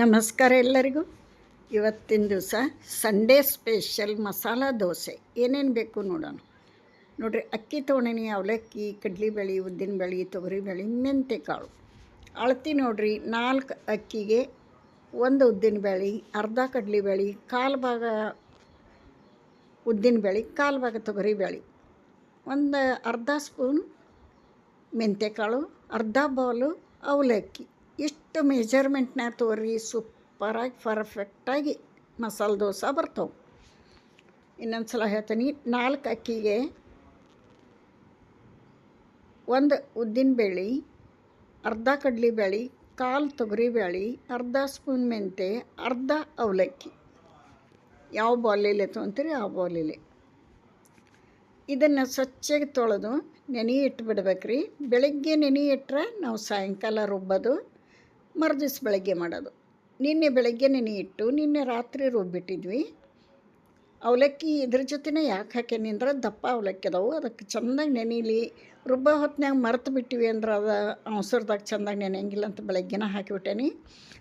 ನಮಸ್ಕಾರ ಎಲ್ಲರಿಗೂ. ಇವತ್ತಿನ ದಿವಸ ಸಂಡೇ ಸ್ಪೆಷಲ್ ಮಸಾಲ ದೋಸೆ. ಏನೇನು ಬೇಕು ನೋಡೋಣ. ನೋಡಿರಿ, ಅಕ್ಕಿ ತೋಣಿನಿ ಅವಲಕ್ಕಿ ಕಡ್ಲಿಬೇಳೆ ಉದ್ದಿನಬೇಳೆ ಮೆಂತೆ ಕಾಳು. ಅಳತಿ ನೋಡಿರಿ, ನಾಲ್ಕು ಅಕ್ಕಿಗೆ ಒಂದು ಉದ್ದಿನ ಉದ್ದಿನಬೇಳೆ ಅರ್ಧ ಕಡ್ಲಿಬೇಳೆ ಕಾಲು ಭಾಗ ಉದ್ದಿನಬೇಳೆ ಕಾಲು ಭಾಗ ತೊಗರಿಬೇಳೆ ಒಂದು ಅರ್ಧ ಸ್ಪೂನ್ ಮೆಂತೆಕಾಳು ಅರ್ಧ ಬೌಲು ಅವಲಕ್ಕಿ. ಇಷ್ಟು ಮೆಜರ್ಮೆಂಟ್ನಾಗ ತೋರಿ ಸೂಪರಾಗಿ ಪರ್ಫೆಕ್ಟಾಗಿ ಮಸಾಲೆ ದೋಸೆ ಬರ್ತವೆ. ಇನ್ನೊಂದು ಸಲ ಹೇಳ್ತೀನಿ, ನಾಲ್ಕು ಅಕ್ಕಿಗೆ ಒಂದು ಉದ್ದಿನಬೇಳೆ ಅರ್ಧ ಕಡ್ಲಿಬೇಳೆ ಕಾಲು ತೊಗರಿಬೇಳೆ ಅರ್ಧ ಸ್ಪೂನ್ ಮೆಂತೆ, ಅರ್ಧ ಅವಲಕ್ಕಿ. ಯಾವ ಬಾಲಿಲೆ ತೊಗೊಂತೀರಿ ಆ ಬಾಲಿಲೆ ಇದನ್ನು ಸ್ವಚ್ಛಗೆ ತೊಳೆದು ನೆನೆ ಇಟ್ಬಿಡ್ಬೇಕು ರೀ ಬೆಳಗ್ಗೆ ನೆನೆ ಇಟ್ಟರೆ ನಾವು ಸಾಯಂಕಾಲ ರುಬ್ಬೋದು ಮರುದಿವ್ಸ ಬೆಳಗ್ಗೆ ಮಾಡೋದು. ನಿನ್ನೆ ಬೆಳಗ್ಗೆ ನೆನೆ ಇಟ್ಟು, ನಿನ್ನೆ ರಾತ್ರಿ ರುಬ್ಬಿಟ್ಟಿದ್ವಿ. ಅವಲಕ್ಕಿ ಇದ್ರ ಜೊತೆನೇ ಯಾಕೆ ಹಾಕೇನಿ ಅಂದ್ರೆ ದಪ್ಪ ಅವಲಕ್ಕಿ ಅದಾವು. ಅದಕ್ಕೆ ಚೆಂದಾಗಿ ನೆನೀಲಿ. ರುಬ್ಬ ಹೊತ್ನ್ಯಾಗ ಮರ್ತು ಬಿಟ್ಟಿವಿ ಅಂದ್ರೆ ಅದು ಅವಸರದಾಗ ಚೆಂದಾಗಿ ನೆನೆಯಂಗಿಲ್ಲ ಅಂತ ಬೆಳಗ್ಗೆನ ಹಾಕಿಬಿಟ್ಟೇನಿ.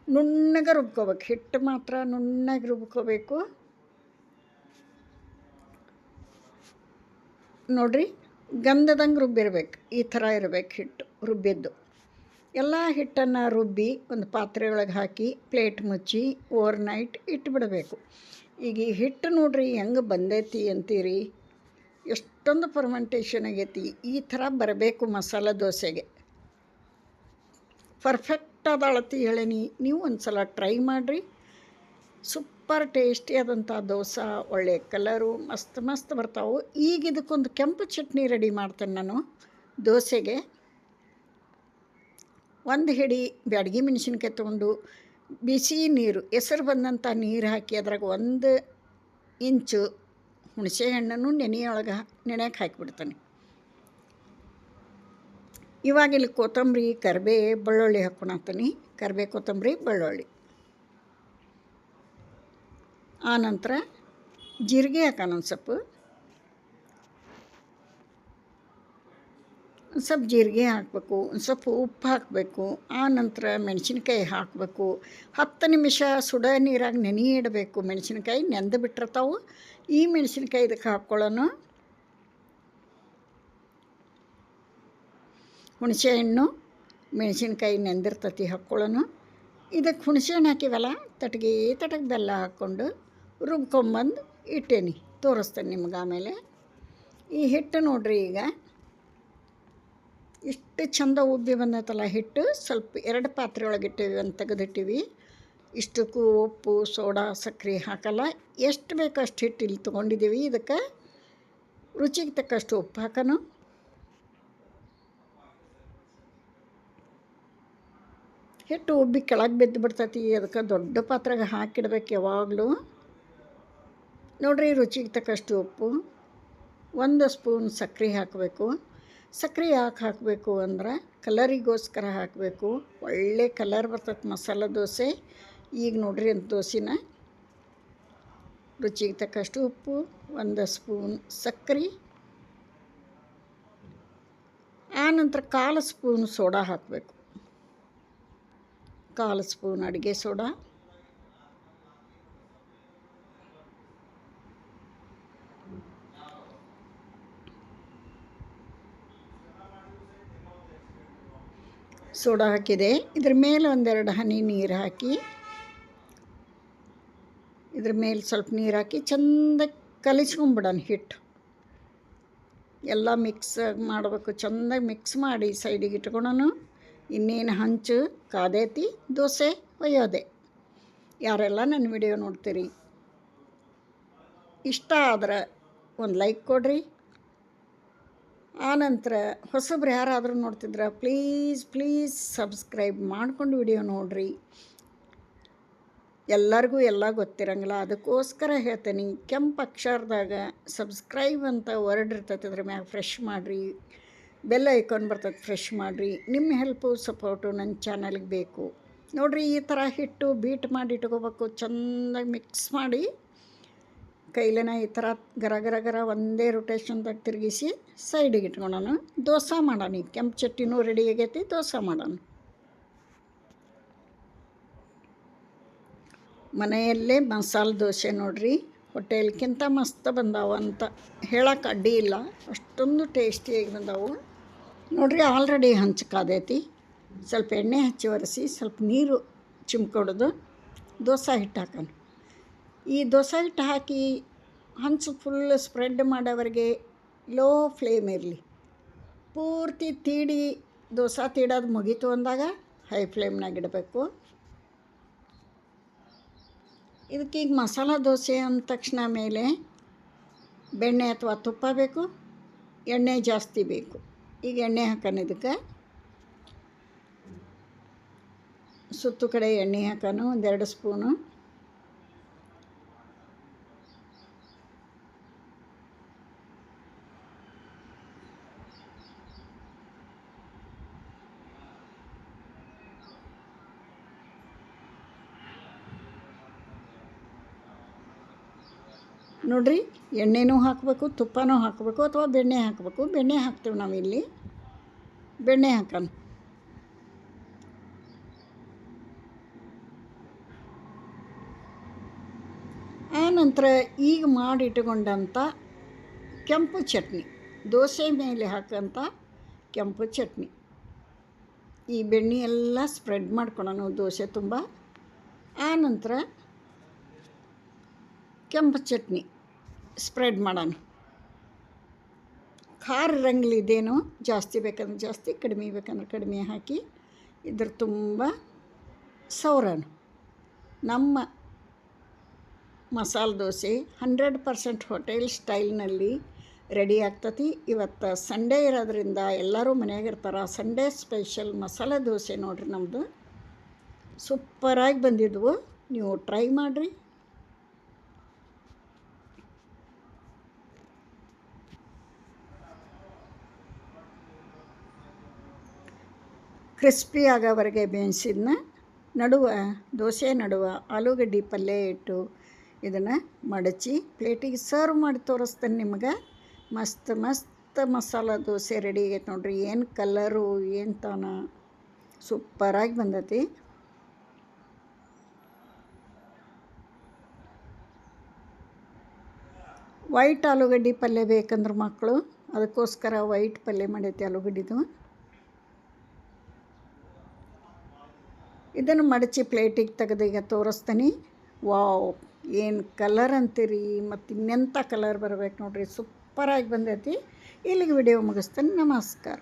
ನುಣ್ಣಗೆ ರುಬ್ಕೋಬೇಕು. ಹಿಟ್ಟು ಮಾತ್ರ ನುಣ್ಣಗೆ ರುಬ್ಕೋಬೇಕು. ನೋಡ್ರಿ, ಗಂಧದಂಗೆ ರುಬ್ಬಿರ್ಬೇಕು. ಈ ಥರ ಇರಬೇಕು ಹಿಟ್ಟು ರುಬ್ಬಿದ್ದು. ಎಲ್ಲ ಹಿಟ್ಟನ್ನು ರುಬ್ಬಿ ಒಂದು ಪಾತ್ರೆ ಒಳಗೆ ಹಾಕಿ ಪ್ಲೇಟ್ ಮುಚ್ಚಿ ಓವರ್ ನೈಟ್ ಇಟ್ಬಿಡಬೇಕು. ಈಗ ಈ ಹಿಟ್ಟು ನೋಡ್ರಿ ಹೆಂಗೆ ಬಂದೈತಿ ಅಂತೀರಿ? ಎಷ್ಟೊಂದು ಫರ್ಮೆಂಟೇಷನ್ ಆಗೈತಿ. ಈ ಥರ ಬರಬೇಕು ಮಸಾಲೆ ದೋಸೆಗೆ. ಪರ್ಫೆಕ್ಟ್ ಅದ ಅಳತಿ ಹೇಳೀನಿ. ನೀವು ಒಂದು ಸಲ ಟ್ರೈ ಮಾಡಿರಿ. ಸೂಪರ್ ಟೇಸ್ಟಿ ಆದಂಥ ದೋಸೆ, ಒಳ್ಳೆ ಕಲರು ಮಸ್ತ್ ಮಸ್ತ್ ಬರ್ತಾವೆ. ಈಗ ಇದಕ್ಕೊಂದು ಕೆಂಪು ಚಟ್ನಿ ರೆಡಿ ಮಾಡ್ತೇನೆ ನಾನು ದೋಸೆಗೆ. ಒಂದು ಹಿಡಿ ಬ್ಯಾಡಗಿ ಮೆಣಸಿನ್ಕಾಯಿ ತೊಗೊಂಡು ಬಿಸಿ ನೀರು, ಹೆಸರು ಬಂದಂಥ ನೀರು ಹಾಕಿ ಅದ್ರಾಗ ಒಂದು ಇಂಚು ಹುಣಸೆ ಹಣ್ಣನ್ನು ನೆನೆಯೊಳಗೆ ನೆನೆಯಕ್ಕೆ ಹಾಕಿಬಿಡ್ತಾನೆ. ಇವಾಗ ಇಲ್ಲಿ ಕೊತ್ತಂಬರಿ, ಕರಿಬೇ, ಬೆಳ್ಳುಳ್ಳಿ ಹಾಕ್ಕೊಳತ್ತೀನಿ ಕರಿಬೇ, ಕೊತ್ತಂಬರಿ, ಬೆಳ್ಳುಳ್ಳಿ. ಆನಂತರ ಜೀರಿಗೆ ಹಾಕೋಣ ಒಂದು ಸ್ವಲ್ಪ ಒಂದು ಸ್ವಲ್ಪ ಜೀರಿಗೆ ಹಾಕಬೇಕು, ಒಂದು ಸ್ವಲ್ಪ ಉಪ್ಪು ಹಾಕಬೇಕು, ಆ ನಂತರ ಮೆಣಸಿನ್ಕಾಯಿ ಹಾಕಬೇಕು. ಹತ್ತು ನಿಮಿಷ ಸುಡ ನೀರಾಗಿ ನೆನೆ ಇಡಬೇಕು. ಮೆಣಸಿನ್ಕಾಯಿ ನೆಂದು ಬಿಟ್ಟಿರ್ತಾವೆ. ಈ ಮೆಣಸಿನ್ಕಾಯಿ ಇದಕ್ಕೆ ಹಾಕ್ಕೊಳ್ಳೋಣ. ಹುಣಸೆ ಹಣ್ಣು ಮೆಣಸಿನ್ಕಾಯಿ ನೆಂದಿರ್ತತಿ, ಹಾಕ್ಕೊಳ್ಳೋಣ. ಇದಕ್ಕೆ ಹುಣಸೆ ಹಣ್ಣು ಹಾಕಿವಲ್ಲ, ತಟಗಿ ತಟಗೆ ಬೆಲ್ಲ ಹಾಕ್ಕೊಂಡು ರುಬ್ಕೊಂಬಂದು ಇಟ್ಟೇನಿ. ತೋರಿಸ್ತೇನೆ ನಿಮ್ಗೆ ಆಮೇಲೆ. ಈ ಹಿಟ್ಟು ನೋಡ್ರಿ ಈಗ. ಇಷ್ಟು ಚಂದ ಉಬ್ಬಿ ಬಂದೈತಲ್ಲ ಹಿಟ್ಟು ಸ್ವಲ್ಪ ಎರಡು ಪಾತ್ರೆ ಒಳಗೆ ಇಟ್ಟಿವಿ ಅಂತ ತೆಗೆದಿಟ್ಟಿವಿ. ಇಷ್ಟಕ್ಕೂ ಉಪ್ಪು, ಸೋಡಾ, ಸಕ್ಕರೆ ಹಾಕಲ್ಲ. ಎಷ್ಟು ಬೇಕಷ್ಟು ಹಿಟ್ಟು ಇಲ್ಲಿ ತೊಗೊಂಡಿದ್ದೀವಿ. ಇದಕ್ಕೆ ರುಚಿಗೆ ತಕ್ಕಷ್ಟು ಉಪ್ಪು ಹಾಕೋಣ. ಹಿಟ್ಟು ಉಬ್ಬಿ ಕೆಳಗೆ ಬಿದ್ದು ಬಿಡ್ತೈತಿ. ಅದಕ್ಕೆ ದೊಡ್ಡ ಪಾತ್ರೆಗೆ ಹಾಕಿಡ್ಬೇಕು ಯಾವಾಗಲೂ. ನೋಡ್ರಿ, ರುಚಿಗೆ ತಕ್ಕಷ್ಟು ಉಪ್ಪು. ಒಂದು ಸ್ಪೂನ್ ಸಕ್ಕರೆ ಹಾಕಬೇಕು. ಸಕ್ಕರೆ ಯಾಕೆ ಹಾಕಬೇಕು ಅಂದ್ರೆ ಕಲರಿಗೋಸ್ಕರ ಹಾಕಬೇಕು. ಒಳ್ಳೆ ಕಲರ್ ಬರ್ತದೆ ಮಸಾಲೆ ದೋಸೆ. ಈಗ ನೋಡ್ರಿ ಅಂತ ದೋಸೆನ. ರುಚಿಗೆ ತಕ್ಕಷ್ಟು ಉಪ್ಪು, ಒಂದು ಸ್ಪೂನ್ ಸಕ್ಕರೆ ಆನಂತರ ಕಾಲು ಸ್ಪೂನ್ ಸೋಡಾ ಹಾಕಬೇಕು. ಕಾಲು ಸ್ಪೂನ್ ಅಡುಗೆ ಸೋಡಾ. ಸೋಡಾ ಹಾಕಿದೆ. ಇದ್ರ ಮೇಲೆ ಒಂದೆರಡು ಹನಿ ನೀರು ಹಾಕಿ, ಇದ್ರ ಮೇಲೆ ಸ್ವಲ್ಪ ನೀರು ಹಾಕಿ ಚೆಂದ ಕಲಿಸ್ಕೊಂಬಿಡೋಣ ಹಿಟ್ಟು. ಎಲ್ಲ ಮಿಕ್ಸ್ ಮಾಡಬೇಕು. ಚೆಂದಾಗಿ ಮಿಕ್ಸ್ ಮಾಡಿ ಸೈಡಿಗೆ ಇಟ್ಕೊಳೋಣ. ಇನ್ನೇನು ಹಂಚು ಕಾದೇತಿ ದೋಸೆ, ಒಯ್ಯೋದೆ. ಯಾರೆಲ್ಲ ನನ್ನ ವಿಡಿಯೋ ನೋಡ್ತೀರಿ, ಇಷ್ಟ ಆದ್ರೆ ಒಂದು ಲೈಕ್ ಕೊಡ್ರಿ. ಆನಂತರ ಹೊಸಬ್ರು ಯಾರಾದರೂ ನೋಡ್ತಿದ್ರೆ ಪ್ಲೀಸ್ ಪ್ಲೀಸ್ ಸಬ್ಸ್ಕ್ರೈಬ್ ಮಾಡ್ಕೊಂಡು ವಿಡಿಯೋ ನೋಡಿರಿ. ಎಲ್ಲರಿಗೂ ಎಲ್ಲ ಗೊತ್ತಿರಂಗಿಲ್ಲ. ಅದಕ್ಕೋಸ್ಕರ ಹೇಳ್ತೀನಿ, ಕೆಂಪು ಅಕ್ಷರದಾಗ ಸಬ್ಸ್ಕ್ರೈಬ್ ಅಂತ ವರ್ಡ್ ಇರ್ತೈತೆ, ಅದ್ರ ಮ್ಯಾಗ ಫ್ರೆಶ್ ಮಾಡಿರಿ. ಬೆಲ್ಲ ಐಕಾನ್ ಬರ್ತೈತೆ ಫ್ರೆಶ್ ಮಾಡಿರಿ. ನಿಮ್ಮ ಹೆಲ್ಪು ಸಪೋರ್ಟು ನನ್ನ ಚಾನಲ್ಗೆ ಬೇಕು. ನೋಡಿರಿ, ಈ ಥರ ಹಿಟ್ಟು ಬೀಟ್ ಮಾಡಿ ಇಟ್ಕೋಬೇಕು ಚೆನ್ನಾಗಿ ಮಿಕ್ಸ್ ಮಾಡಿ. ಕೈಲೇನ ಈ ಥರ ಗರ ಗರ ಗರ ಒಂದೇ ರೊಟೇಷನ್ದಾಗ ತಿರುಗಿಸಿ ಸೈಡಿಗೆ ಇಟ್ಕೊಳೋಣ ದೋಸೆ ಮಾಡೋಣ ಈ ಕೆಂಪು ಚಟ್ನಿನೂ ರೆಡಿ ಆಗೈತಿ, ದೋಸೆ ಮಾಡೋಣ ಮನೆಯಲ್ಲೇ ಮಸಾಲೆ ದೋಸೆ ನೋಡ್ರಿ. ಹೋಟೆಲ್ಗಿಂತ ಮಸ್ತ್ ಬಂದಾವ ಅಂತ ಹೇಳಕ್ಕೆ ಅಡ್ಡಿ ಇಲ್ಲ. ಅಷ್ಟೊಂದು ಟೇಸ್ಟಿಯಾಗಿ ಬಂದಾವು. ನೋಡ್ರಿ ಆಲ್ರೆಡಿ ಹಂಚಕಾದೈತಿ ಸ್ವಲ್ಪ ಎಣ್ಣೆ ಹಚ್ಚಿ ಒರೆಸಿ ಸ್ವಲ್ಪ ನೀರು ಚಿಮ್ಕೊಡೋದು. ದೋಸೆ ಹಿಟ್ಟು ಹಾಕೋಣ ಈ ದೋಸೆ ಹಿಟ್ಟು ಹಾಕಿ ಹಂಚು ಫುಲ್ ಸ್ಪ್ರೆಡ್ ಮಾಡೋವರೆಗೆ ಲೋ ಫ್ಲೇಮ್ ಇರಲಿ. ಪೂರ್ತಿ ತೀಡಿ ದೋಸೆ ತೀಡೋದು ಮುಗೀತು ಅಂದಾಗ ಹೈ ಫ್ಲೇಮ್ನಾಗ ಇಡಬೇಕು. ಇದಕ್ಕೀಗ ಮಸಾಲ ದೋಸೆ ಅಂದ ತಕ್ಷಣ ಮೇಲೆ ಬೆಣ್ಣೆ ಅಥವಾ ತುಪ್ಪ ಬೇಕು, ಎಣ್ಣೆ ಜಾಸ್ತಿ ಬೇಕು. ಈಗ ಎಣ್ಣೆ ಹಾಕೋಣ ಇದಕ್ಕೆ. ಸುತ್ತು ಕಡೆ ಎಣ್ಣೆ ಹಾಕೋಣ, ಒಂದೆರಡು ಸ್ಪೂನು. ನೋಡ್ರಿ, ಎಣ್ಣೆನೂ ಹಾಕಬೇಕು, ತುಪ್ಪನೂ ಹಾಕಬೇಕು ಅಥವಾ ಬೆಣ್ಣೆ ಹಾಕಬೇಕು. ಬೆಣ್ಣೆ ಹಾಕ್ತೀವಿ ನಾವಿಲ್ಲಿ ಬೆಣ್ಣೆ ಹಾಕೋಣ. ಆನಂತರ ಈಗ ಮಾಡಿಟ್ಟುಕೊಂಡಂಥ ಕೆಂಪು ಚಟ್ನಿ, ದೋಸೆ ಮೇಲೆ ಹಾಕೋಂಥ ಕೆಂಪು ಚಟ್ನಿ. ಈ ಬೆಣ್ಣೆ ಎಲ್ಲ ಸ್ಪ್ರೆಡ್ ಮಾಡ್ಕೊಳೋಣ, ದೋಸೆ ತುಂಬ. ಆನಂತರ ಕೆಂಪು ಚಟ್ನಿ ಸ್ಪ್ರೆಡ್ ಮಾಡೋಣ. ಖಾರ ರಂಗ್ಲಿದೇನು ಜಾಸ್ತಿ ಬೇಕಂದ್ರೆ ಜಾಸ್ತಿ, ಕಡಿಮೆ ಬೇಕಂದ್ರೆ ಕಡಿಮೆ ಹಾಕಿ ಇದ್ರ ತುಂಬ ಸೌರಣ ನಮ್ಮ masala dosa hundred percent hotel ಸ್ಟೈಲ್ನಲ್ಲಿ ready ಆಗ್ತತಿ. ಇವತ್ತು ಸಂಡೇ ಇರೋದ್ರಿಂದ ಎಲ್ಲರೂ ಮನೆಯಾಗ ಇರ್ತಾರೆ. ಸಂಡೇ ಸ್ಪೆಷಲ್ ಮಸಾಲೆ ದೋಸೆ ನೋಡ್ರಿ ನಮ್ಮದು ಸೂಪರಾಗಿ ಬಂದಿದ್ವು. ನೀವು ಟ್ರೈ ಮಾಡಿರಿ. ಕ್ರಿಸ್ಪಿ ಆಗೋವರೆಗೆ ಬೇಯಿಸಿದ್ನ ನಡುವ ದೋಸೆ ನಡುವ ಆಲೂಗಡ್ಡೆ ಪಲ್ಯ ಇಟ್ಟು ಇದನ್ನು ಮಡಚಿ ಪ್ಲೇಟಿಗೆ ಸರ್ವ್ ಮಾಡಿ ತೋರಿಸ್ತೇನೆ ನಿಮ್ಗೆ. ಮಸ್ತ್ ಮಸ್ತ್ ಮಸಾಲ ದೋಸೆ ರೆಡಿ ಆಗೈತೆ ನೋಡ್ರಿ. ಏನು ಕಲರು ಏನು ತಾನ? ಸೂಪರಾಗಿ ಬಂದೈತಿ. ವೈಟ್ ಆಲೂಗಡ್ಡೆ ಪಲ್ಯ ಬೇಕಂದ್ರೆ ಮಕ್ಕಳು ಅದಕ್ಕೋಸ್ಕರ ವೈಟ್ ಪಲ್ಯ ಮಾಡೈತಿ ಆಲೂಗಡ್ಡಿದು. ಇದನ್ನು ಮಡಚಿ ಪ್ಲೇಟಿಗೆ ತೆಗೆದು ಈಗ ತೋರಿಸ್ತೀನಿ. ವಾವ್, ಏನು ಕಲರ್ ಅಂತೀರಿ? ಮತ್ತು ಇನ್ನೆಂಥ ಕಲರ್ ಬರಬೇಕು ನೋಡಿರಿ. ಸೂಪರಾಗಿ ಬಂದೈತಿ. ಇಲ್ಲಿಗೆ ವಿಡಿಯೋ ಮುಗಿಸ್ತೀನಿ. ನಮಸ್ಕಾರ.